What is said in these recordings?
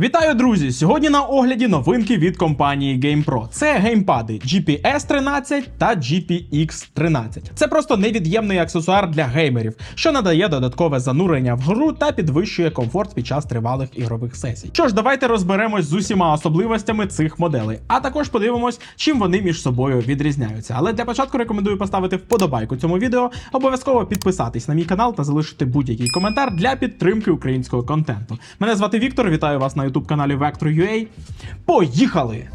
Вітаю, друзі! Сьогодні на огляді новинки від компанії GamePro. Це геймпади GPS 13 та GPX 13. Це просто невід'ємний аксесуар для геймерів, що надає додаткове занурення в гру та підвищує комфорт під час тривалих ігрових сесій. Що ж, давайте розберемось з усіма особливостями цих моделей, а також подивимось, чим вони між собою відрізняються. Але для початку рекомендую поставити вподобайку цьому відео, обов'язково підписатись на мій канал та залишити будь-який коментар для підтримки українського контенту. Мене звати Віктор, вітаю вас на youtube каналі Vector.ua. Поїхали!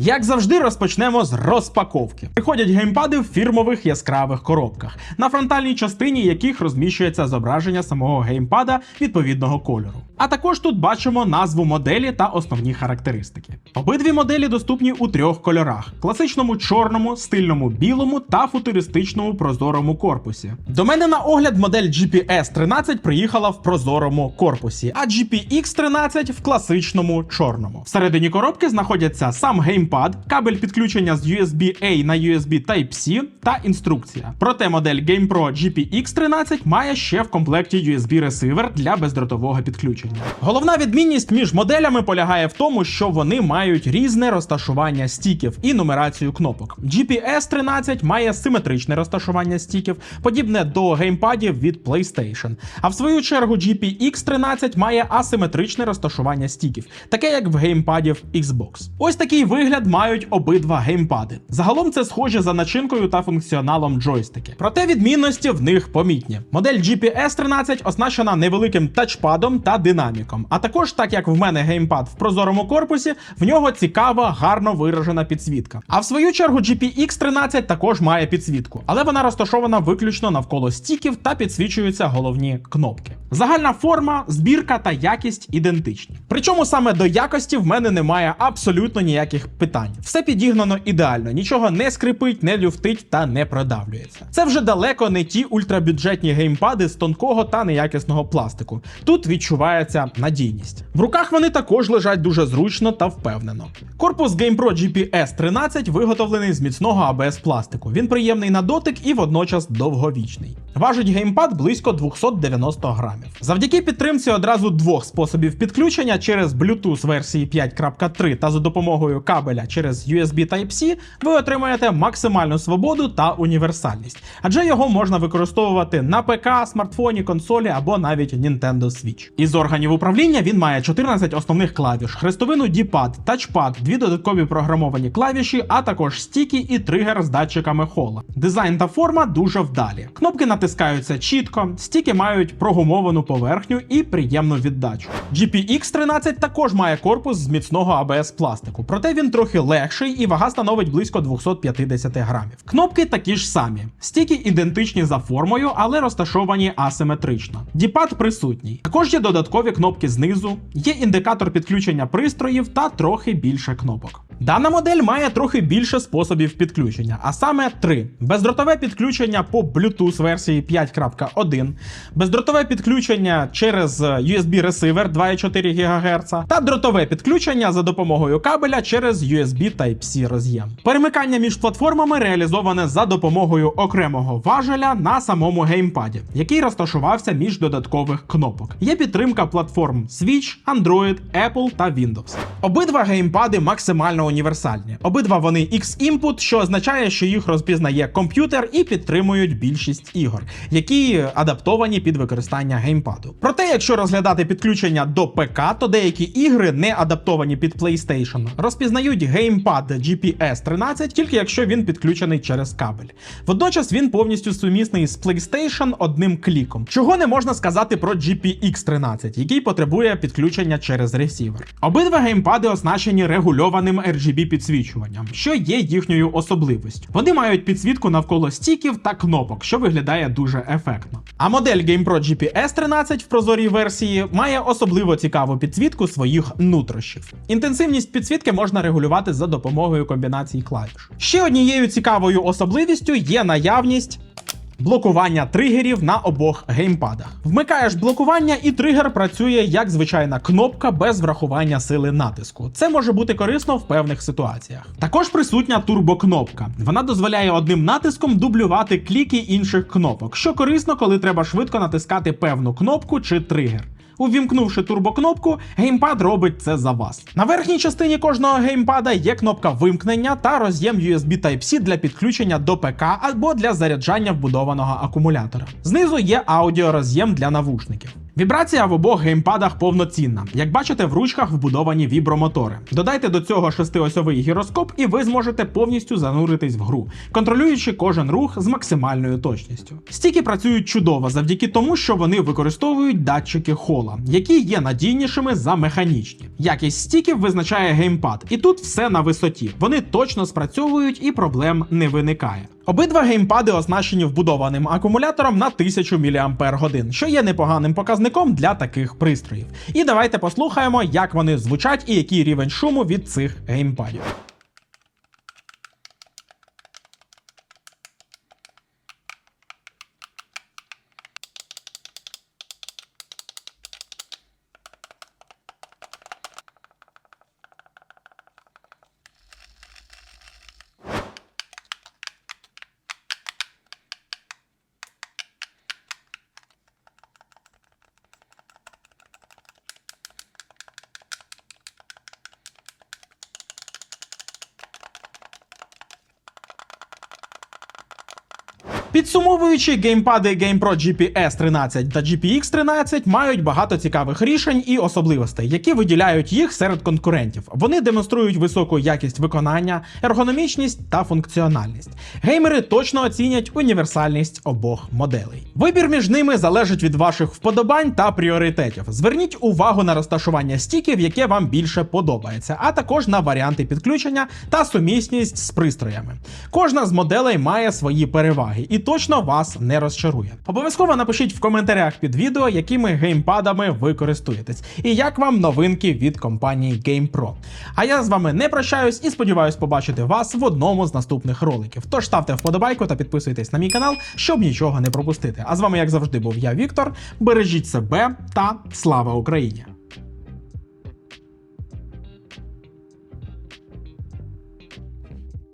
Як завжди, розпочнемо з розпаковки. Приходять геймпади в фірмових яскравих коробках, на фронтальній частині яких розміщується зображення самого геймпада відповідного кольору. А також тут бачимо назву моделі та основні характеристики. Обидві моделі доступні у трьох кольорах: класичному чорному, стильному білому та футуристичному прозорому корпусі. До мене на огляд модель GPS 13 приїхала в прозорому корпусі, а GPX 13 в класичному чорному. Всередині коробки знаходяться сам геймпад, кабель підключення з USB-A на USB Type-C та інструкція. Проте модель GamePro GPX 13 має ще в комплекті USB ресивер для бездротового підключення. Головна відмінність між моделями полягає в тому, що вони мають різне розташування стіків і нумерацію кнопок. GPS 13 має симетричне розташування стіків, подібне до геймпадів від PlayStation. А в свою чергу GPX 13 має асиметричне розташування стіків, таке як в геймпадів Xbox. Ось такий вигляд мають обидва геймпади. Загалом це схоже за начинкою та функціоналом джойстики. Проте відмінності в них помітні. Модель GPS 13 оснащена невеликим тачпадом та динаміком. А також, так як в мене геймпад в прозорому корпусі, в нього цікава, гарно виражена підсвітка. А в свою чергу GPX 13 також має підсвітку, але вона розташована виключно навколо стіків та підсвічуються головні кнопки. Загальна форма, збірка та якість ідентичні. Причому саме до якості в мене немає абсолютно ніяких питань. Все підігнано ідеально, нічого не скрипить, не люфтить та не продавлюється. Це вже далеко не ті ультрабюджетні геймпади з тонкого та неякісного пластику. Тут відчувається надійність. В руках вони також лежать дуже зручно та впевнено. Корпус GamePro GPS 13 виготовлений з міцного ABS пластику. Він приємний на дотик і водночас довговічний. Важить геймпад близько 290 грамів. Завдяки підтримці одразу двох способів підключення через Bluetooth версії 5.3 та за допомогою кабеля через USB Type-C ви отримаєте максимальну свободу та універсальність, адже його можна використовувати на ПК, смартфоні, консолі або навіть Nintendo Switch. Із органів управління він має 14 основних клавіш, хрестовину D-pad, тачпад, дві додаткові програмовані клавіші, а також стіки і тригер з датчиками хола. Дизайн та форма дуже вдалі. Кнопки натискаються чітко, стіки мають прогумовану поверхню і приємну віддачу. GPX 13 також має корпус з міцного ABS пластику, проте він трохи легший і вага становить близько 250 грамів. Кнопки такі ж самі. Стіки ідентичні за формою, але розташовані асиметрично. Діпад присутній. Також є додаткові кнопки знизу, є індикатор підключення пристроїв та трохи більше кнопок. Дана модель має трохи більше способів підключення, а саме три: бездротове підключення по Bluetooth версії 5.1, бездротове підключення через USB ресивер 2,4 ГГц та дротове підключення за допомогою кабеля через USB Type-C роз'єм. Перемикання між платформами реалізоване за допомогою окремого важеля на самому геймпаді, який розташувався між додаткових кнопок. Є підтримка платформ Switch, Android, Apple та Windows. Обидва геймпади максимально універсальні. Обидва вони X-Input, що означає, що їх розпізнає комп'ютер і підтримують більшість ігор, які адаптовані під використання геймпаду. Проте, якщо розглядати підключення до ПК, то деякі ігри, не адаптовані під PlayStation, розпізнають геймпад GPS 13 тільки якщо він підключений через кабель. Водночас він повністю сумісний з PlayStation одним кліком, чого не можна сказати про GPX 13, який потребує підключення через ресівер. Обидва геймпади оснащені регульованим RGB підсвічуванням, що є їхньою особливістю. Вони мають підсвітку навколо стіків та кнопок, що виглядає дуже ефектно. А модель GamePro GPS 13 в прозорій версії має особливо цікаву підсвітку своїх нутрощів. Інтенсивність підсвітки можна регулювати за допомогою комбінацій клавіш. Ще однією цікавою особливістю є наявність блокування тригерів на обох геймпадах. Вмикаєш блокування, і тригер працює як звичайна кнопка без врахування сили натиску. Це може бути корисно в певних ситуаціях. Також присутня турбокнопка. Вона дозволяє одним натиском дублювати кліки інших кнопок, що корисно, коли треба швидко натискати певну кнопку чи тригер. Увімкнувши турбокнопку, геймпад робить це за вас. На верхній частині кожного геймпада є кнопка вимкнення та роз'єм USB Type-C для підключення до ПК або для заряджання вбудованого акумулятора. Знизу є аудіороз'єм для навушників. Вібрація в обох геймпадах повноцінна. Як бачите, в ручках вбудовані вібромотори. Додайте до цього шестиосьовий гіроскоп, і ви зможете повністю зануритись в гру, контролюючи кожен рух з максимальною точністю. Стіки працюють чудово завдяки тому, що вони використовують датчики хола, які є надійнішими за механічні. Якість стіків визначає геймпад, і тут все на висоті. Вони точно спрацьовують і проблем не виникає. Обидва геймпади оснащені вбудованим акумулятором на 1000 мАч, що є непоганим показником для таких пристроїв. І давайте послухаємо, як вони звучать і який рівень шуму від цих геймпадів. Підсумовуючи, геймпади GamePro GPS 13 та GPX 13 мають багато цікавих рішень і особливостей, які виділяють їх серед конкурентів. Вони демонструють високу якість виконання, ергономічність та функціональність. Геймери точно оцінять універсальність обох моделей. Вибір між ними залежить від ваших вподобань та пріоритетів. Зверніть увагу на розташування стіків, яке вам більше подобається, а також на варіанти підключення та сумісність з пристроями. Кожна з моделей має свої переваги і точно вас не розчарує. Обов'язково напишіть в коментарях під відео, якими геймпадами ви користуєтесь, і як вам новинки від компанії GamePro. А я з вами не прощаюсь і сподіваюсь побачити вас в одному з наступних роликів. Тож ставте вподобайку та підписуйтесь на мій канал, щоб нічого не пропустити. А з вами, як завжди, був я, Віктор. Бережіть себе та слава Україні!